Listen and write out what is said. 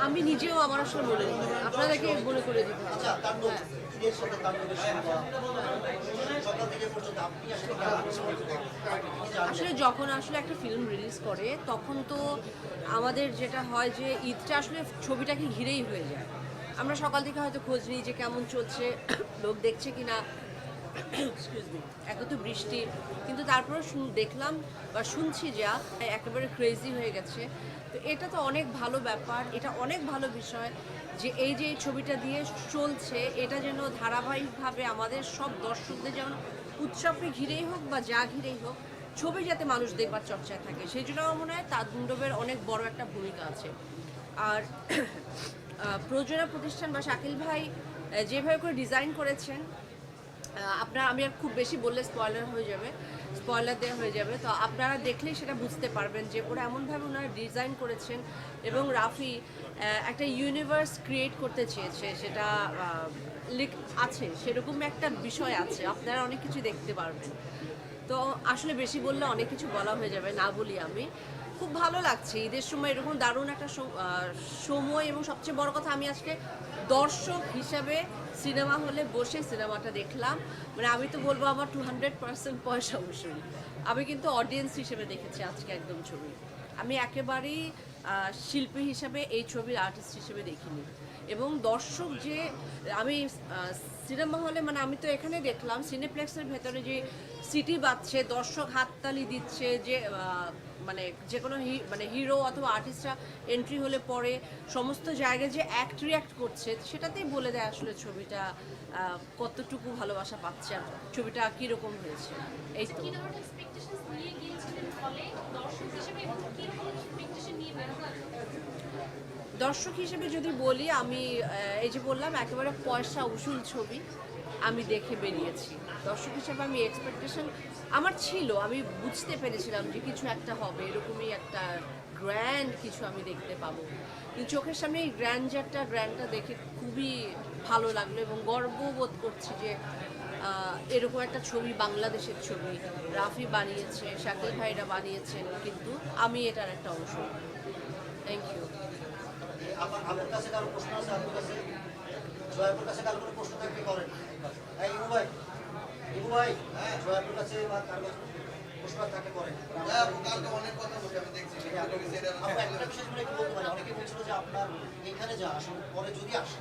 আমি নিজেও আমার আসলে মনে আপনাদেরকে মনে করে দিতে আচ্ছা হ্যাঁ। আসলে যখন আসলে একটা ফিল্ম রিলিজ করে তখন তো আমাদের যেটা হয় যে ঈদটা আসলে ছবিটাকে ঘিরেই হয়ে যায়। আমরা সকাল থেকে হয়তো খোঁজ নিই যে কেমন চলছে লোক দেখছে কি না এত তো বৃষ্টি। কিন্তু তারপরে শুন- দেখলাম বা শুনছি যা একেবারে ক্রেজি হয়ে গেছে। তো এটা তো অনেক ভালো ব্যাপার এটা অনেক ভালো বিষয় যে এই যে এই ছবিটা দিয়ে চলছে এটা যেন ধারাবাহিকভাবে আমাদের সব দর্শকদের যেমন উৎসবকে ঘিরেই হোক বা যা ঘিরেই হোক ছবি যাতে মানুষ দেখবার চর্চায় থাকে। সেই জন্য আমার মনে হয় তাণ্ডবের অনেক বড় একটা ভূমিকা আছে। আর প্রযোজনা প্রতিষ্ঠান বা শাকিল ভাই যেভাবে করে ডিজাইন করেছেন আপনার, আমি আর খুব বেশি বললে স্পয়লার হয়ে যাবে স্পয়লার দেওয়া হয়ে যাবে। তো আপনারা দেখলেই সেটা বুঝতে পারবেন যে ওরা এমনভাবে ওনারা ডিজাইন করেছেন এবং রাফি একটা ইউনিভার্স ক্রিয়েট করতে চেয়েছে। সেটা লিখ, আছে, সেরকম একটা বিষয় আছে, আপনারা অনেক কিছু দেখতে পারবেন। তো আসলে বেশি বললে অনেক কিছু বলা হয়ে যাবে, না বলি আমি। খুব ভালো লাগছে। ঈদের সময় এরকম দারুণ একটা সময় এবং সবচেয়ে বড় কথা আমি আজকে দর্শক হিসাবে সিনেমা হলে বসে সিনেমাটা দেখলাম। মানে আমি তো বলব আমার টু হান্ড্রেড পার্সেন্ট পয়সা অবশ্যই আমি কিন্তু অডিয়েন্স হিসেবে দেখেছি আজকে একদম ছবি। আমি একেবারেই শিল্পী হিসাবে এই ছবির আর্টিস্ট হিসেবে দেখিনি। এবং দর্শক যে, আমি সিনেমা হলে মানে আমি তো এখানে দেখলাম সিনেপ্লেক্সের ভেতরে যে সিটি বাজছে দর্শক হাততালি দিচ্ছে, যে মানে যে কোনো মানে হিরো অথবা আর্টিস্টরা এন্ট্রি হলে পরে সমস্ত জায়গায় যে অ্যাক্ট রিয়াক্ট করছে, সেটাতেই বলে দেয় আসলে ছবিটা কতটুকু ভালোবাসা পাচ্ছে আর ছবিটা কীরকম হয়েছে। এই তো। দর্শক হিসেবে যদি বলি, আমি এই যে বললাম, একেবারে পয়সা উসুল ছবি আমি দেখে বেরিয়েছি। দর্শক হিসেবে আমি এক্সপেকটেশন আমার ছিল, আমি বুঝতে পেরেছিলাম যে কিছু একটা হবে, এরকমই একটা গ্র্যান্ড কিছু আমি দেখতে পাবো। কিন্তু চোখের সামনে এই গ্র্যান্ডারটা গ্র্যান্ডটা দেখে খুবই ভালো লাগল এবং গর্ববোধ করছি যে এরকম একটা ছবি বাংলাদেশের ছবি। রাফি বানিয়েছে, শাকিল ভাইরা বানিয়েছেন, কিন্তু আমি এটার একটা অংশ। থ্যাংক ইউ আমার আমার কাছে কারও প্রশ্ন আছে আপনার কাছে? জয়াপুর কাছে কারও কোনো প্রশ্ন থাকলে করেন। ভাই ইবু ভাই জয়াপুর কাছে বা কারও প্রশ্ন থাকলে করেন। কালকে অনেক কথা বলছি আমি দেখছি আপনার একটা বিশেষ করে বলতে পারি অনেকে বলছিল যে আপনার এখানে যা আসুন পরে যদি আসে